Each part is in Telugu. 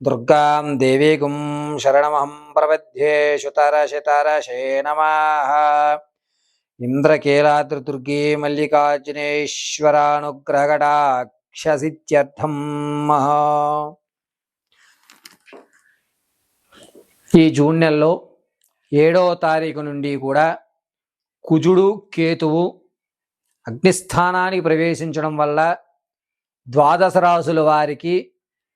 దుర్గాం దేవీగుం శరణమహం ప్రపద్యే శుతరశతరశే నమః ఇంద్రకీలాద్రిదుర్గే మల్లికార్జునేశ్వరానుగ్రహకటాక్షసిత్యర్థం ఈ జూన్ నెలలో ఏడవ తారీఖు నుండి కూడా కుజుడు కేతువు అగ్నిస్థానానికి ప్రవేశించడం వల్ల ద్వాదశ రాసుల వారికి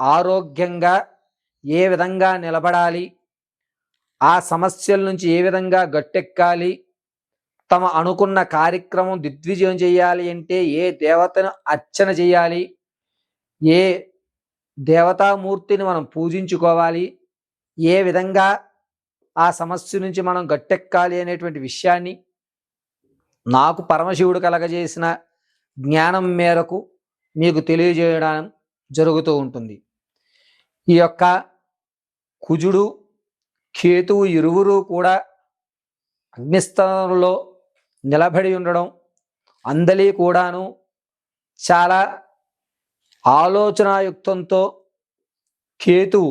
ఆరోగ్యంగా ఏ విధంగా నిలబడాలి? ఆ సమస్యల నుంచి ఏ విధంగా గట్టెక్కాలి? తమ అనుకున్న కార్యక్రమం దిగ్విజయం చేయాలి అంటే ఏ దేవతను అర్చన చేయాలి? ఏ దేవతామూర్తిని మనం పూజించుకోవాలి? ఏ విధంగా ఆ సమస్య నుంచి మనం గట్టెక్కాలి అనేటువంటి విషయాన్ని నాకు పరమశివుడు కలగజేసిన జ్ఞానం మేరకు మీకు తెలియజేయడం జరుగుతూ ఉంటుంది. ఈ యొక్క కుజుడు కేతువు ఇరువురు కూడా అగ్నిస్థానంలో నిలబడి ఉండడం అందలి కూడాను చాలా ఆలోచనాయుక్తంతో కేతువు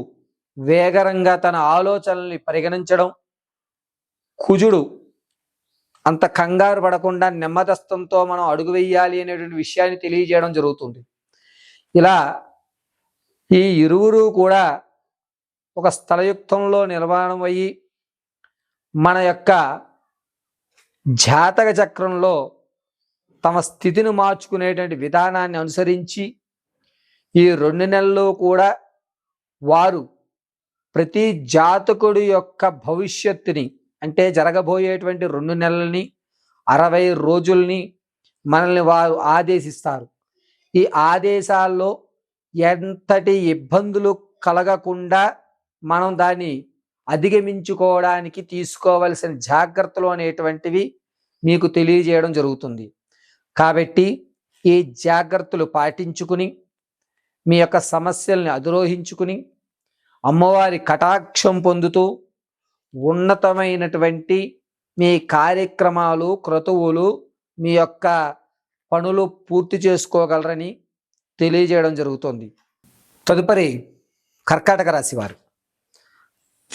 వేగరంగా తన ఆలోచనల్ని పరిగణించడం కుజుడు అంత కంగారు పడకుండా నెమ్మదస్తంతో మనం అడుగు వేయాలి అనేటువంటి విషయాన్ని తెలియజేయడం జరుగుతుంది. ఇలా ఈ ఇరువురు కూడా ఒక స్థలయుక్తంలో నిర్మాణం అయ్యి మన యొక్క జాతక చక్రంలో తమ స్థితిని మార్చుకునేటువంటి విధానాన్ని అనుసరించి ఈ రెండు నెలల్లో కూడా వారు ప్రతి జాతకుడి యొక్క భవిష్యత్తుని అంటే జరగబోయేటువంటి రెండు నెలల్ని అరవై రోజుల్ని మనల్ని వారు ఆదేశిస్తారు. ఈ ఆదేశాల్లో ఎంతటి ఇబ్బందులు కలగకుండా మనం దాన్ని అధిగమించుకోవడానికి తీసుకోవలసిన జాగ్రత్తలు అనేటువంటివి మీకు తెలియజేయడం జరుగుతుంది. కాబట్టి ఈ జాగ్రత్తలు పాటించుకుని మీ యొక్క సమస్యల్ని అధిరోహించుకుని అమ్మవారి కటాక్షం పొందుతూ ఉన్నతమైనటువంటి మీ కార్యక్రమాలు క్రతువులు మీ యొక్క పనులు పూర్తి చేసుకోగలరని తెలియజేయడం జరుగుతుంది. తదుపరి కర్కాటక రాశి వారు.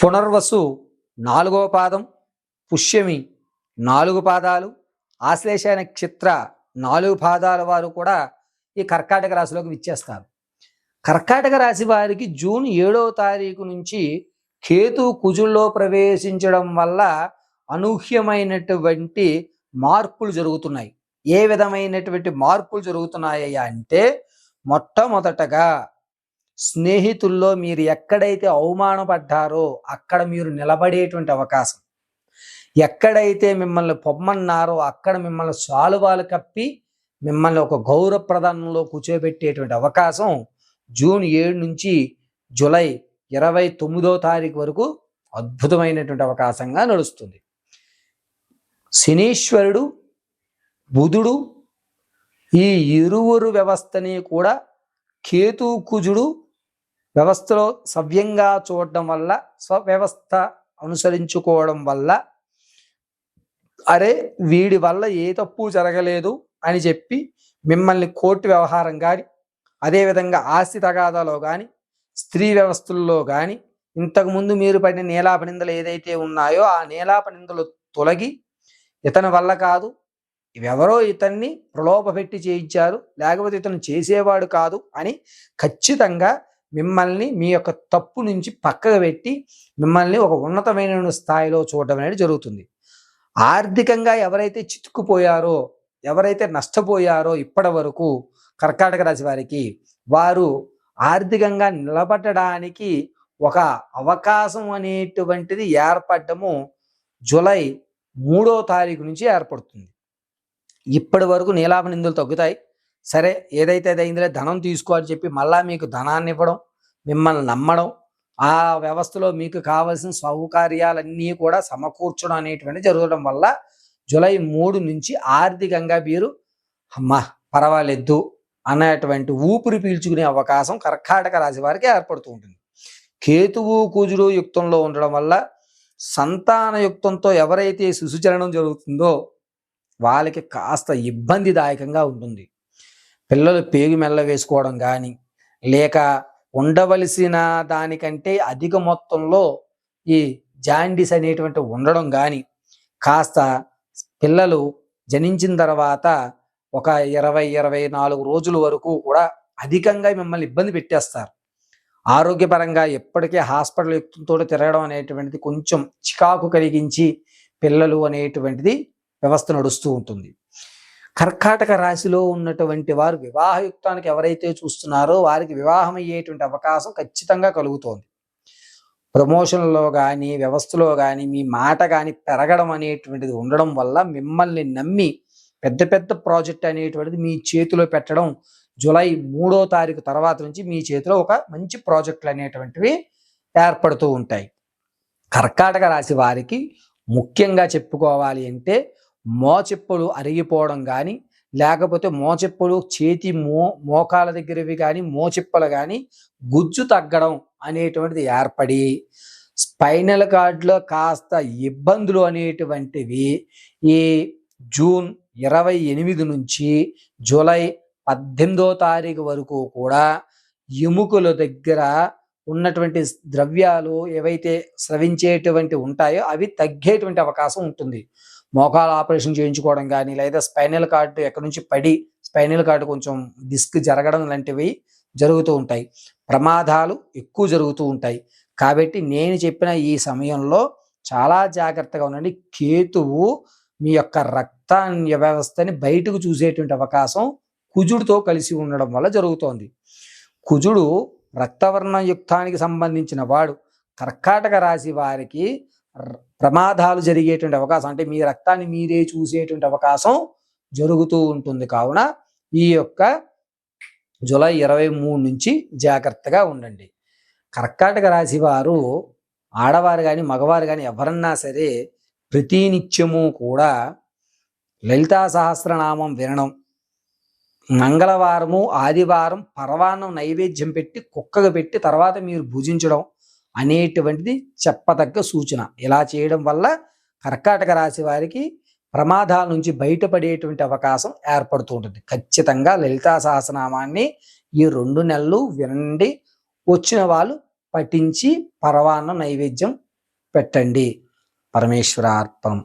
పునర్వసు నాలుగవ పాదం పుష్యమి నాలుగు పాదాలు ఆశ్లేష నక్షత్ర నాలుగు పాదాల వారు కూడా ఈ కర్కాటక రాశిలోకి విచ్చేస్తారు. కర్కాటక రాశి వారికి జూన్ ఏడవ తారీఖు నుంచి కేతు కుజుల్లో ప్రవేశించడం వల్ల అనూహ్యమైనటువంటి మార్పులు జరుగుతున్నాయి. ఏ విధమైనటువంటి మార్పులు జరుగుతున్నాయా అంటే మొట్టమొదటగా స్నేహితుల్లో మీరు ఎక్కడైతే అవమానపడ్డారో అక్కడ మీరు నిలబడేటువంటి అవకాశం. ఎక్కడైతే మిమ్మల్ని పొమ్మన్నారో అక్కడ మిమ్మల్ని శాలువాలు కప్పి మిమ్మల్ని ఒక గౌరవప్రదానంలో కూర్చోబెట్టేటువంటి అవకాశం జూన్ ఏడు నుంచి జూలై ఇరవై తొమ్మిదో తారీఖు వరకు అద్భుతమైనటువంటి అవకాశంగా నడుస్తుంది. శనీశ్వరుడు బుధుడు ఈ ఇరువురు వ్యవస్థని కూడా కేతు కుజుడు వ్యవస్థలో సవ్యంగా చూడడం వల్ల స్వవ్యవస్థ అనుసరించుకోవడం వల్ల అరే వీడి వల్ల ఏ తప్పు జరగలేదు అని చెప్పి మిమ్మల్ని కోర్టు వ్యవహారం కానీ అదేవిధంగా ఆస్తి తగాదాలో కానీ స్త్రీ వ్యవస్థల్లో కానీ ఇంతకుముందు మీరు పడిన నేలాపనిందలు ఏదైతే ఉన్నాయో ఆ నేలాపనిందలు తొలగి ఇతని వల్ల కాదు ఎవరో ఇతన్ని ప్రలోభపెట్టి చేయించారు లేకపోతే ఇతను చేసేవాడు కాదు అని ఖచ్చితంగా మిమ్మల్ని మీ యొక్క తప్పు నుంచి పక్కకు పెట్టి మిమ్మల్ని ఒక ఉన్నతమైన స్థాయిలో చూడడం అనేది జరుగుతుంది. ఆర్థికంగా ఎవరైతే చితుక్కుపోయారో ఎవరైతే నష్టపోయారో ఇప్పటి వరకు కర్కాటక రాశి వారికి వారు ఆర్థికంగా నిలబడడానికి ఒక అవకాశం అనేటువంటిది ఏర్పడము జూలై మూడో తారీఖు నుంచి ఏర్పడుతుంది. ఇప్పటి వరకు నీలాభ నిందులు తగ్గుతాయి. సరే ఏదైతే అది అయిందిలే ధనం తీసుకో అని చెప్పి మళ్ళా మీకు ధనాన్ని ఇవ్వడం మిమ్మల్ని నమ్మడం ఆ వ్యవస్థలో మీకు కావలసిన సౌకర్యాలన్నీ కూడా సమకూర్చడం అనేటువంటి జరగడం వల్ల జూలై మూడు నుంచి ఆర్థికంగా మీరు అమ్మా పర్వాలేదు అనేటువంటి ఊపిరి పీల్చుకునే అవకాశం కర్కాటక రాశి వారికి ఏర్పడుతూ ఉంటుంది. కేతువు కుజుడు యుక్తంలో ఉండడం వల్ల సంతాన యుక్తంతో ఎవరైతే శిశుచలనం జరుగుతుందో వాళ్ళకి కాస్త ఇబ్బందిదాయకంగా ఉంటుంది. పిల్లలు పేగు మెల్ల వేసుకోవడం కానీ లేక ఉండవలసిన దానికంటే అధిక మొత్తంలో ఈ జాండీస్ అనేటువంటి ఉండడం కానీ కాస్త పిల్లలు జనించిన తర్వాత ఒక ఇరవై ఇరవై నాలుగు రోజుల వరకు కూడా అధికంగా మిమ్మల్ని ఇబ్బంది పెట్టేస్తారు. ఆరోగ్యపరంగా ఎప్పటికే హాస్పిటల్ వ్యక్తులతో తిరగడం అనేటువంటిది కొంచెం చికాకు కలిగించి పిల్లలు అనేటువంటిది వ్యవస్థ నడుస్తూ ఉంటుంది. కర్కాటక రాశిలో ఉన్నటువంటి వారు వివాహయుక్తానికి ఎవరైతే చూస్తున్నారో వారికి వివాహం అయ్యేటువంటి అవకాశం ఖచ్చితంగా కలుగుతోంది. ప్రమోషన్లో కానీ వ్యవస్థలో కానీ మీ మాట కానీ పెరగడం అనేటువంటిది ఉండడం వల్ల మిమ్మల్ని నమ్మి పెద్ద పెద్ద ప్రాజెక్ట్ అనేటువంటిది మీ చేతిలో పెట్టడం జూలై మూడో తారీఖు తర్వాత నుంచి మీ చేతిలో ఒక మంచి ప్రాజెక్టులు అనేటువంటివి ఏర్పడుతూ ఉంటాయి. కర్కాటక రాశి వారికి ముఖ్యంగా చెప్పుకోవాలి అంటే మోచెప్పులు అరిగిపోవడం కానీ లేకపోతే మోచెప్పులు చేతి మో మోకాల దగ్గరవి కానీ మోచెప్పలు కానీ గుజ్జు తగ్గడం అనేటువంటిది ఏర్పడి స్పైనల్ కార్డ్లో కాస్త ఇబ్బందులు అనేటువంటివి ఈ జూన్ ఇరవై ఎనిమిది నుంచి జూలై పద్దెనిమిదో తారీఖు వరకు కూడా ఎముకల దగ్గర ఉన్నటువంటి ద్రవ్యాలు ఏవైతే స్రవించేటువంటి ఉంటాయో అవి తగ్గేటువంటి అవకాశం ఉంటుంది. మోకాల ఆపరేషన్ చేయించుకోవడం కానీ లేదా స్పైనల్ కార్డు ఎక్కడి నుంచి పడి స్పైనల్ కార్డు కొంచెం డిస్క్ జరగడం లాంటివి జరుగుతూ ఉంటాయి. ప్రమాదాలు ఎక్కువ జరుగుతూ ఉంటాయి. కాబట్టి నేను చెప్పిన ఈ సమయంలో చాలా జాగ్రత్తగా ఉండండి. కేతువు మీ యొక్క రక్త వ్యవస్థని బయటకు చూసేటువంటి అవకాశం కుజుడితో కలిసి ఉండడం వల్ల జరుగుతోంది. కుజుడు రక్తవర్ణ యుక్తానికి సంబంధించిన వాడు. కర్కాటక రాశి వారికి ప్రమాదాలు జరిగేటువంటి అవకాశం అంటే మీ రక్తాన్ని మీరే చూసేటువంటి అవకాశం జరుగుతూ ఉంటుంది. కావున ఈ యొక్క జూలై ఇరవై మూడు నుంచి జాగ్రత్తగా ఉండండి. కర్కాటక రాశి వారు ఆడవారు కానీ మగవారు కానీ ఎవరన్నా సరే ప్రతినిత్యము కూడా లలితా సహస్రనామం వినడం మంగళవారము ఆదివారం పరవాన్నం నైవేద్యం పెట్టి కుక్కగా పెట్టి తర్వాత మీరు భుజించడం అనేటువంటిది చెప్పదగ్గ సూచన. ఇలా చేయడం వల్ల కర్కాటక రాశి వారికి ప్రమాదాల నుంచి బయటపడేటువంటి అవకాశం ఏర్పడుతూ ఉంటుంది. ఖచ్చితంగా లలితా సహస్రనామాన్ని ఈ రెండు నెలలు వినండి. వచ్చిన వాళ్ళు పఠించి పరవాన్న నైవేద్యం పెట్టండి. పరమేశ్వరార్పణం.